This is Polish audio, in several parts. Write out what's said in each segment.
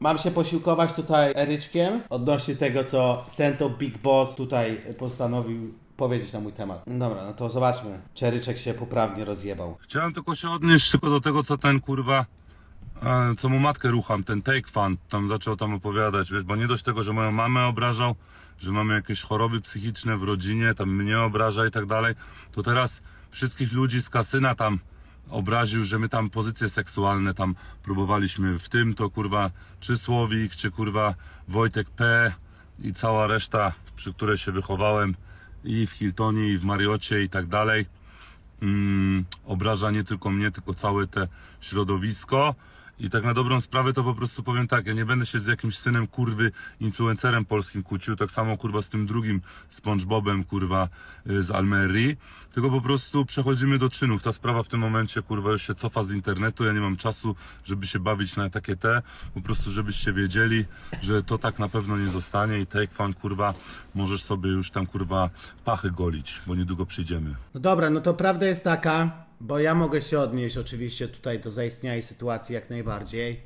Mam się posiłkować tutaj Eryczkiem odnośnie tego, co Sento Big Boss tutaj postanowił powiedzieć na mój temat. Dobra, no to zobaczmy, czy Eryczek się poprawnie rozjebał. Chciałem tylko się odnieść tylko do tego, co ten kurwa, e, co mu matkę rucham, ten take fan, tam zaczął tam opowiadać, wiesz, bo nie dość tego, że moją mamę obrażał, że mamy jakieś choroby psychiczne w rodzinie, tam mnie obraża i tak dalej, to teraz wszystkich ludzi z kasyna tam obraził, że my tam pozycje seksualne tam próbowaliśmy, w tym to kurwa czy Słowik, czy kurwa Wojtek P i cała reszta, przy której się wychowałem i w Hiltonie, i w Mariocie i tak dalej mm, obraża nie tylko mnie, tylko całe te środowisko. I tak na dobrą sprawę to po prostu powiem tak, ja nie będę się z jakimś synem kurwy influencerem polskim kłócił, tak samo kurwa z tym drugim SpongeBobem kurwa y, z Almerii, tylko po prostu przechodzimy do czynów. Ta sprawa w tym momencie kurwa już się cofa z internetu, ja nie mam czasu, żeby się bawić na takie te, po prostu żebyście wiedzieli, że to tak na pewno nie zostanie i take fan kurwa możesz sobie już tam kurwa pachy golić, bo niedługo przyjdziemy. No dobra, no to prawda jest taka, bo ja mogę się odnieść oczywiście tutaj do zaistniałej sytuacji jak najbardziej.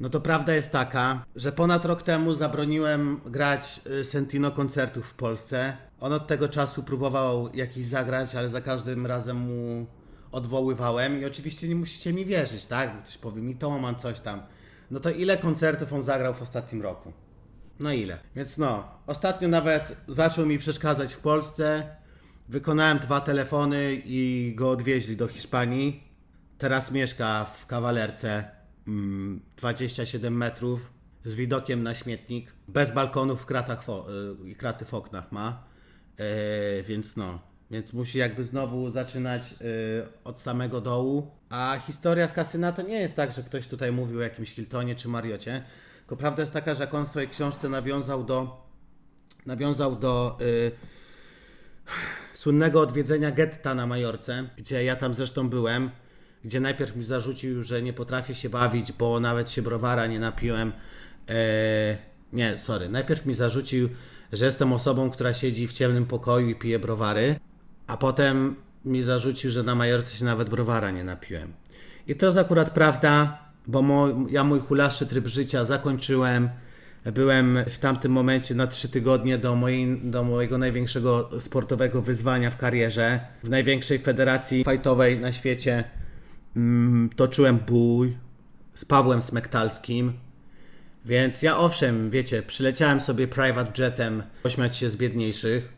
No to prawda jest taka, że ponad rok temu zabroniłem grać y, Sentino koncertów w Polsce. On od tego czasu próbował jakiś zagrać, ale za każdym razem mu odwoływałem i oczywiście nie musicie mi wierzyć, tak? Ktoś powie mi to, mam coś tam. No to ile koncertów on zagrał w ostatnim roku? No ile? Więc no, ostatnio nawet zaczął mi przeszkadzać w Polsce. Wykonałem dwa telefony i go odwieźli do Hiszpanii. Teraz mieszka w kawalerce mm, 27 metrów z widokiem na śmietnik. Bez balkonów w kratach y, i kraty w oknach ma. E, więc no, więc musi jakby znowu zaczynać y, od samego dołu. A historia z kasyna to nie jest tak, że ktoś tutaj mówił o jakimś Hiltonie czy Mariocie. Tylko prawda jest taka, że jak on w swojej książce nawiązał do nawiązał do y, słynnego odwiedzenia getta na Majorce, gdzie ja tam zresztą byłem, gdzie najpierw mi zarzucił, że nie potrafię się bawić, bo nawet się browara nie napiłem. E, nie, sorry. Najpierw mi zarzucił, że jestem osobą, która siedzi w ciemnym pokoju i pije browary, a potem mi zarzucił, że na Majorce się nawet browara nie napiłem. I to jest akurat prawda, bo mo, ja mój hulaszczy tryb życia zakończyłem. Byłem w tamtym momencie na trzy tygodnie do, mojej, do mojego największego sportowego wyzwania w karierze. W największej federacji fajtowej na świecie mm, toczyłem bój z Pawłem Smektalskim. Więc ja owszem, wiecie, przyleciałem sobie private jetem pośmiać się z biedniejszych.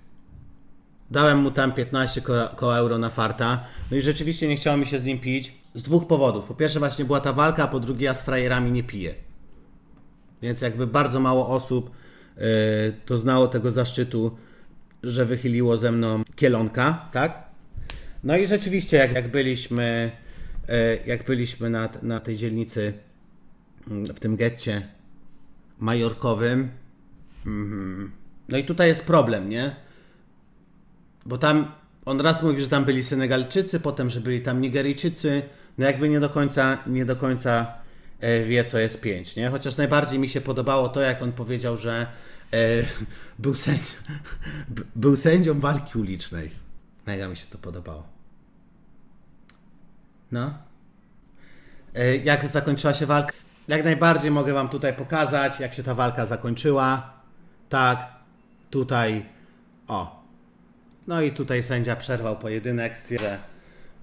Dałem mu tam 15 ko- koła euro na farta. No i rzeczywiście nie chciało mi się z nim pić. Z dwóch powodów. Po pierwsze właśnie była ta walka, a po drugie ja z frajerami nie piję. Więc jakby bardzo mało osób yy, to znało tego zaszczytu, że wychyliło ze mną kielonka, tak? No i rzeczywiście jak, jak byliśmy, yy, jak byliśmy na, na tej dzielnicy, w tym getcie majorkowym, mhm. no i tutaj jest problem, nie? Bo tam on raz mówi, że tam byli Senegalczycy, potem, że byli tam Nigeryjczycy. No jakby nie do końca, nie do końca e, wie, co jest pięć, nie? Chociaż najbardziej mi się podobało to, jak on powiedział, że e, był, sędzi, b- był sędzią walki ulicznej. Mega mi się to podobało. No. E, jak zakończyła się walka? Jak najbardziej mogę Wam tutaj pokazać, jak się ta walka zakończyła. Tak, tutaj, o, no i tutaj sędzia przerwał pojedynek, stwierdził,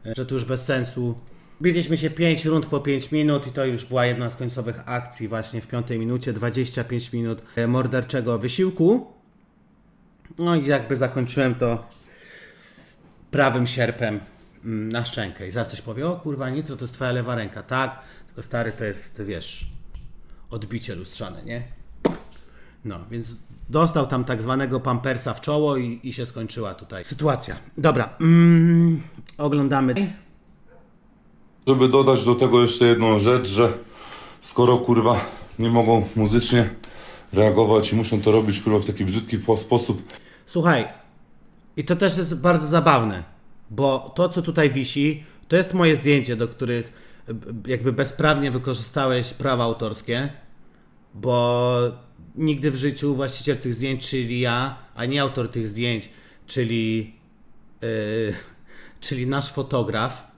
że, że to już bez sensu. Biliśmy się 5 rund po 5 minut i to już była jedna z końcowych akcji właśnie w piątej minucie, 25 minut e, morderczego wysiłku. No i jakby zakończyłem to prawym sierpem mm, na szczękę. I zaraz coś powie, o kurwa Nitro, to jest twoja lewa ręka. Tak, tylko stary to jest, wiesz, odbicie lustrzane, nie? No, więc dostał tam tak zwanego pampersa w czoło i, i się skończyła tutaj sytuacja. Dobra, mm, oglądamy. Żeby dodać do tego jeszcze jedną rzecz, że skoro kurwa nie mogą muzycznie reagować i muszą to robić kurwa w taki brzydki po- sposób, Słuchaj, i to też jest bardzo zabawne, bo to, co tutaj wisi, to jest moje zdjęcie, do których jakby bezprawnie wykorzystałeś prawa autorskie, bo nigdy w życiu właściciel tych zdjęć, czyli ja, a nie autor tych zdjęć, czyli, yy, czyli nasz fotograf,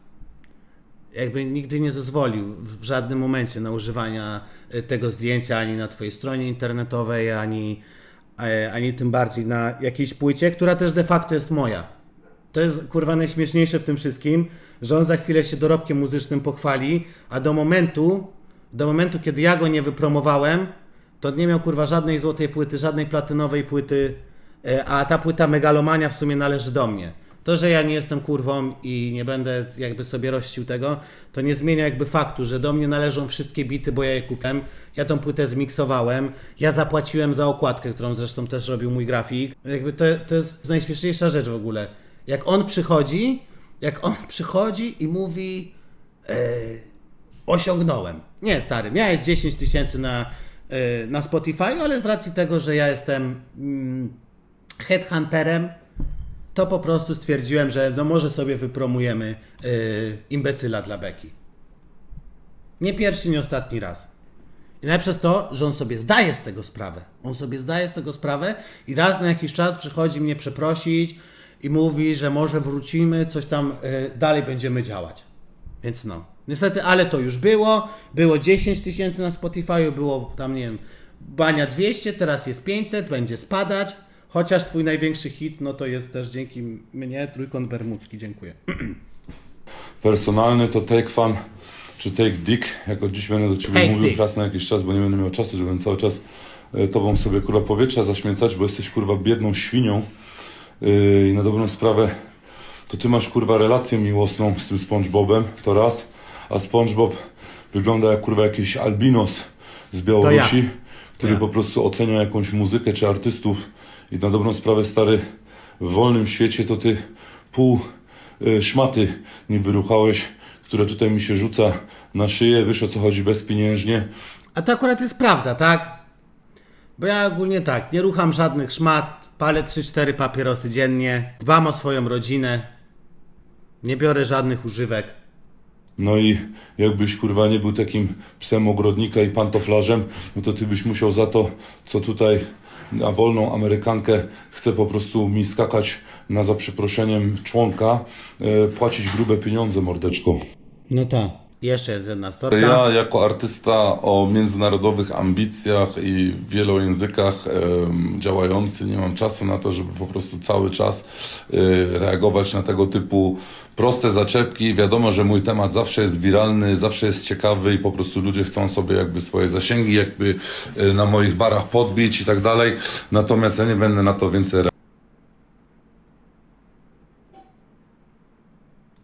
jakby nigdy nie zezwolił w żadnym momencie na używania y, tego zdjęcia ani na twojej stronie internetowej, ani, e, ani tym bardziej na jakiejś płycie, która też de facto jest moja. To jest kurwa najśmieszniejsze w tym wszystkim, że on za chwilę się dorobkiem muzycznym pochwali, a do momentu, do momentu, kiedy ja go nie wypromowałem, to nie miał kurwa żadnej złotej płyty, żadnej platynowej płyty, e, a ta płyta Megalomania w sumie należy do mnie. To, że ja nie jestem kurwą i nie będę jakby sobie rościł tego, to nie zmienia jakby faktu, że do mnie należą wszystkie bity, bo ja je kupiłem. Ja tą płytę zmiksowałem, ja zapłaciłem za okładkę, którą zresztą też robił mój grafik. Jakby to, to jest najśmieszniejsza rzecz w ogóle. Jak on przychodzi, jak on przychodzi i mówi e, osiągnąłem. Nie, stary, miałeś 10 tysięcy na, e, na Spotify, ale z racji tego, że ja jestem mm, headhunterem, to po prostu stwierdziłem, że no może sobie wypromujemy e, imbecyla dla Beki. Nie pierwszy, nie ostatni raz. I najlepsze to, że on sobie zdaje z tego sprawę. On sobie zdaje z tego sprawę i raz na jakiś czas przychodzi mnie przeprosić i mówi, że może wrócimy, coś tam e, dalej będziemy działać. Więc no. Niestety, ale to już było. Było 10 tysięcy na Spotify, było tam, nie wiem, bania 200, teraz jest 500, będzie spadać. Chociaż twój największy hit, no to jest też dzięki mnie, Trójkąt Bermudzki. Dziękuję. personalny to Take Fan czy Take Dick, jako dziś będę do Ciebie Take mówił Dick. raz na jakiś czas, bo nie będę miał czasu, żebym cały czas e, Tobą sobie kurwa powietrza zaśmiecać, bo jesteś kurwa biedną świnią Yy, i na dobrą sprawę to Ty masz kurwa relację miłosną z tym SpongeBobem, to raz, a SpongeBob wygląda jak kurwa jakiś albinos z Białorusi, który ja. po prostu ocenia jakąś muzykę czy artystów i na dobrą sprawę stary w wolnym świecie to Ty pół y, szmaty nie wyruchałeś, które tutaj mi się rzuca na szyję, wiesz o co chodzi bezpieniężnie. A to akurat jest prawda, tak? Bo ja ogólnie tak, nie rucham żadnych szmat, palę 3-4 papierosy dziennie, dbam o swoją rodzinę, nie biorę żadnych używek. No i jakbyś kurwa nie był takim psem ogrodnika i pantoflarzem, no to ty byś musiał za to, co tutaj na wolną Amerykankę chce po prostu mi skakać na za przeproszeniem członka, e, płacić grube pieniądze, mordeczko. No tak. Jeszcze jest jedna storka. Ja jako artysta o międzynarodowych ambicjach i wielu językach em, działający nie mam czasu na to, żeby po prostu cały czas e, reagować na tego typu proste zaczepki. Wiadomo, że mój temat zawsze jest wiralny, zawsze jest ciekawy i po prostu ludzie chcą sobie jakby swoje zasięgi jakby e, na moich barach podbić i tak dalej. Natomiast ja nie będę na to więcej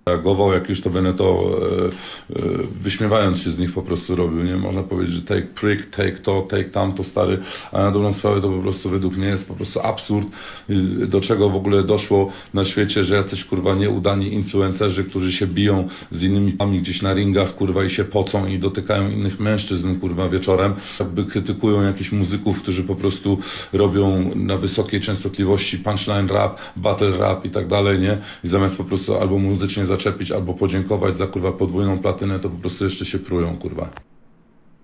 reagował, jak już to będę to e, e, wyśmiewając się z nich po prostu robił, nie? Można powiedzieć, że take prick, take to, take tamto, stary, a na dobrą sprawę to po prostu według mnie jest po prostu absurd, y, do czego w ogóle doszło na świecie, że jacyś kurwa nieudani influencerzy, którzy się biją z innymi pami gdzieś na ringach, kurwa, i się pocą i dotykają innych mężczyzn, kurwa, wieczorem, jakby krytykują jakichś muzyków, którzy po prostu robią na wysokiej częstotliwości punchline rap, battle rap i tak dalej, nie? I zamiast po prostu albo muzycznie zaczepić, albo podziękować za kurwa podwójną platynę, to po prostu jeszcze się prują, kurwa.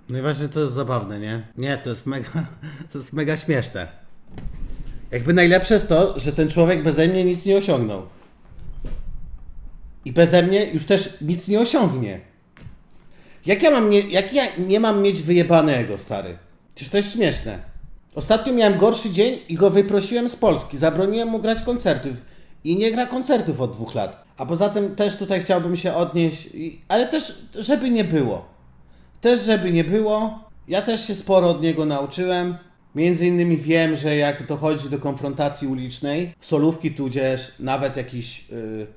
No i właśnie to jest zabawne, nie? Nie, to jest mega, to jest mega śmieszne. Jakby najlepsze jest to, że ten człowiek beze mnie nic nie osiągnął. I beze mnie już też nic nie osiągnie. Jak ja mam nie, jak ja nie mam mieć wyjebanego, stary? Przecież to jest śmieszne. Ostatnio miałem gorszy dzień i go wyprosiłem z Polski. Zabroniłem mu grać koncertów. I nie gra koncertów od dwóch lat. A poza tym też tutaj chciałbym się odnieść, ale też, żeby nie było. Też, żeby nie było, ja też się sporo od niego nauczyłem. Między innymi wiem, że jak dochodzi do konfrontacji ulicznej, solówki tudzież nawet jakichś y,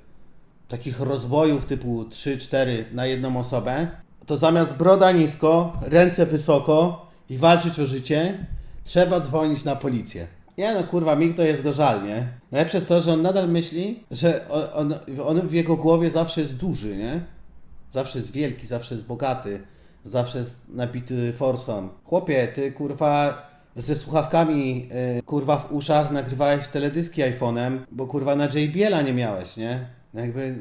takich rozbojów typu 3-4 na jedną osobę, to zamiast broda nisko, ręce wysoko i walczyć o życie, trzeba dzwonić na policję. Nie no kurwa, mi to jest go żal, nie? Najlepsze jest to, że on nadal myśli, że on, on, on w jego głowie zawsze jest duży, nie? Zawsze jest wielki, zawsze jest bogaty, zawsze jest nabity forsą. Chłopie, ty kurwa ze słuchawkami y, kurwa w uszach nagrywałeś teledyski iPhone'em, bo kurwa na JBL-a nie miałeś, nie? No Jakby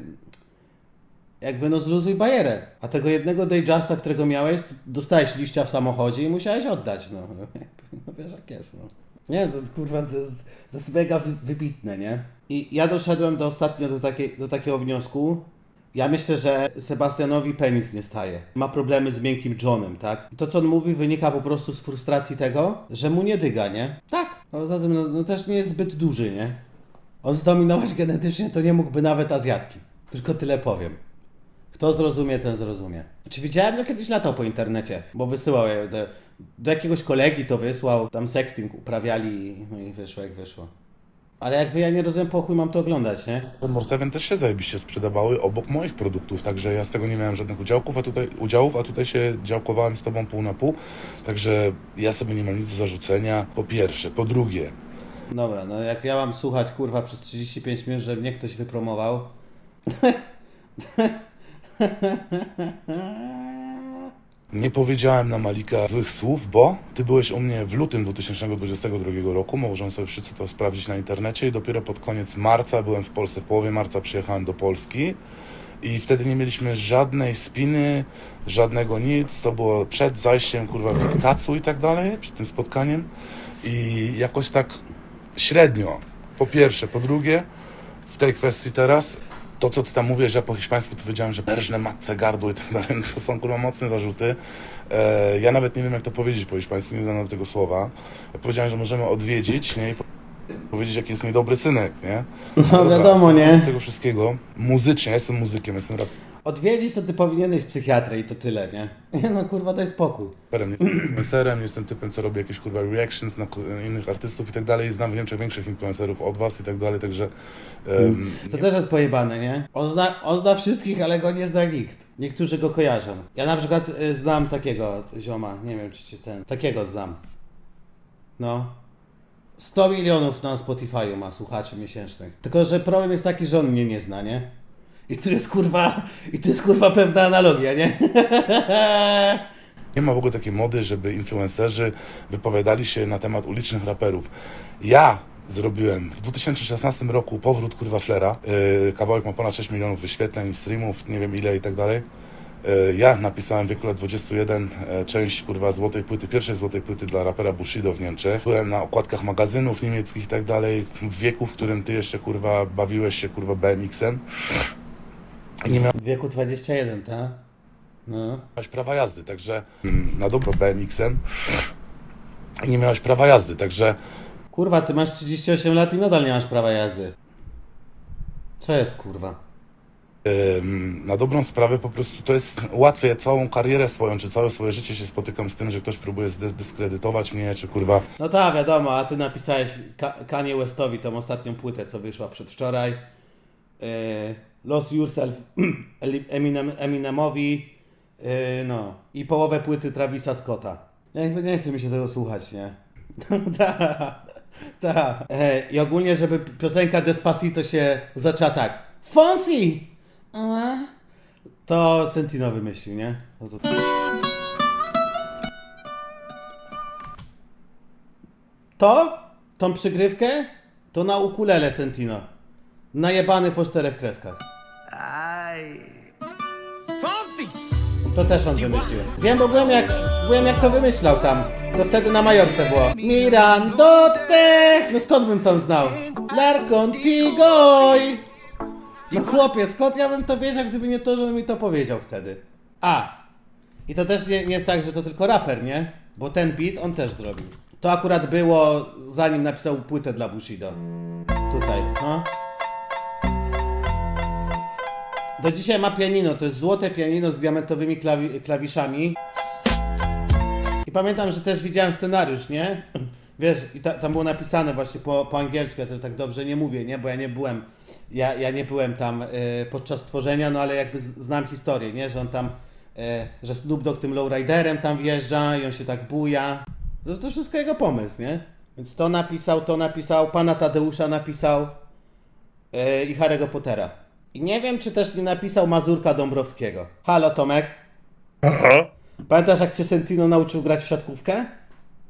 jakby no zluzuj bajerę. A tego jednego Dayjusta, którego miałeś, dostałeś liścia w samochodzie i musiałeś oddać, no. No wiesz jak jest, no. Nie, to kurwa, to jest, to jest mega wy- wybitne, nie? I ja doszedłem do ostatnio do, takiej, do takiego wniosku Ja myślę, że Sebastianowi penis nie staje. Ma problemy z miękkim Johnem, tak? I to, co on mówi, wynika po prostu z frustracji tego, że mu nie dyga, nie? Tak. A poza tym, no, no też nie jest zbyt duży, nie? On zdominować genetycznie to nie mógłby nawet Azjatki. Tylko tyle powiem. Kto zrozumie, ten zrozumie. Czy widziałem, no kiedyś latał po internecie, bo wysyłał je do, do jakiegoś kolegi to wysłał, tam sexting uprawiali no i wyszło jak wyszło. Ale jakby ja nie rozumiem, po chuj mam to oglądać, nie? Morseven też się zajebiście sprzedawały obok moich produktów, także ja z tego nie miałem żadnych udziałków, a tutaj, udziałów, a tutaj się działkowałem z tobą pół na pół, także ja sobie nie mam nic do zarzucenia, po pierwsze. Po drugie, Dobra, no jak ja mam słuchać kurwa przez 35 minut, że mnie ktoś wypromował. nie powiedziałem na Malika złych słów, bo ty byłeś u mnie w lutym 2022 roku, możemy sobie wszyscy to sprawdzić na internecie i dopiero pod koniec marca, byłem w Polsce, w połowie marca przyjechałem do Polski. I wtedy nie mieliśmy żadnej spiny, żadnego nic, to było przed zajściem kurwa Witkacu i tak dalej, przed tym spotkaniem. I jakoś tak średnio, po pierwsze, po drugie, w tej kwestii teraz, to co ty tam mówisz, że ja po hiszpańsku powiedziałem, że berżne matce gardło i tak dalej, no to są kurwa mocne zarzuty. E, ja nawet nie wiem jak to powiedzieć po hiszpańsku, nie znam tego słowa. Powiedziałem, że możemy odwiedzić, nie, i po- powiedzieć jaki jest niedobry synek, nie? No wiadomo, nie? Tego wszystkiego, muzycznie, ja jestem muzykiem, jestem Odwiedzić to ty powinieneś psychiatrę i to tyle, nie? Nie no kurwa, daj spokój. raperem, nie jestem influencerem, nie jestem typem, co robi jakieś kurwa reactions na innych artystów i tak dalej. Znam w Niemczech większych influencerów od was i tak dalej, także em, To też jest pojebane, nie? On zna, on zna wszystkich, ale go nie zna nikt. Niektórzy go kojarzą. Ja na przykład y, znam takiego zioma, nie wiem czy cię ten, takiego znam. No. 100 milionów na Spotify'u ma słuchaczy miesięcznych. Tylko, że problem jest taki, że on mnie nie zna, nie? I tu jest kurwa, i tu jest kurwa pewna analogia, nie? Nie ma w ogóle takiej mody, żeby influencerzy wypowiadali się na temat ulicznych raperów. Ja zrobiłem w 2016 roku powrót kurwa Flera. Yy, kawałek ma ponad 6 milionów wyświetleń, streamów, nie wiem ile i tak dalej. Yy, Ja napisałem w wieku lat 21 e, część kurwa złotej płyty, pierwszej złotej płyty dla rapera Bushido w Niemczech. Byłem na okładkach magazynów niemieckich i tak dalej, w wieku, w którym ty jeszcze kurwa bawiłeś się kurwa BMX-em. Nie W wieku 21, tak? No. miałeś prawa jazdy, także mm, na dobro BMX-em i nie miałeś prawa jazdy, także Kurwa, ty masz 38 lat i nadal nie masz prawa jazdy. Co jest kurwa? ym, na dobrą sprawę po prostu to jest łatwiej ja całą karierę swoją, czy całe swoje życie się spotykam z tym, że ktoś próbuje zdyskredytować mnie, czy kurwa No tak, wiadomo, a ty napisałeś Ka- Kanye Westowi tą ostatnią płytę, co wyszła przedwczoraj. Yy, Lost Yourself Eminem, Eminemowi. Yy, no. I połowę płyty Travisa Scotta. Ja jakby nie chce mi się tego słuchać, nie? Tak. Tak. E, I ogólnie, żeby piosenka Despacito się zaczęła tak. Fonsi! To Sentino wymyślił, nie? No to... To, tą przygrywkę, to na ukulele Sentino. Najebany po czterech kreskach. To też on wymyślił. Wiem, bo byłem jak, byłem jak to wymyślał tam. To wtedy na Majorce było. Mirandote! No skąd bym to znał? Lar contigoy! No chłopie, skąd ja bym to wiedział, gdyby nie to, że on mi to powiedział wtedy. A! I to też nie, nie jest tak, że to tylko raper, nie? Bo ten beat on też zrobił. To akurat było zanim napisał płytę dla Bushido. Tutaj, no. Do dzisiaj ma pianino, to jest złote pianino z diamentowymi klawi- klawiszami. I pamiętam, że też widziałem scenariusz, nie? Wiesz, i ta, tam było napisane właśnie po, po angielsku, ja też tak dobrze nie mówię, nie? Bo ja nie byłem, ja, ja nie byłem tam y, podczas tworzenia, no ale jakby znam historię, nie? Że on tam, y, że Snoop Dogg tym lowriderem tam wjeżdża i on się tak buja. To, to wszystko jego pomysł, nie? Więc to napisał, to napisał, pana Tadeusza napisał yy, i Harry'ego Pottera. I nie wiem, czy też nie napisał Mazurka Dąbrowskiego. Halo, Tomek. Aha. Pamiętasz, jak cię Sentino nauczył grać w siatkówkę?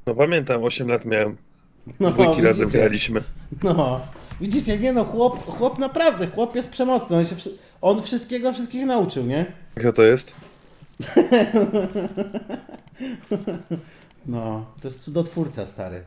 No pamiętam, 8 lat miałem. No, Dwójki razem graliśmy. No. Widzicie, nie no, chłop, chłop naprawdę, chłop jest przemocny. On, się, on wszystkiego wszystkich nauczył, nie? Kto to jest? No, to jest cudotwórca, stary.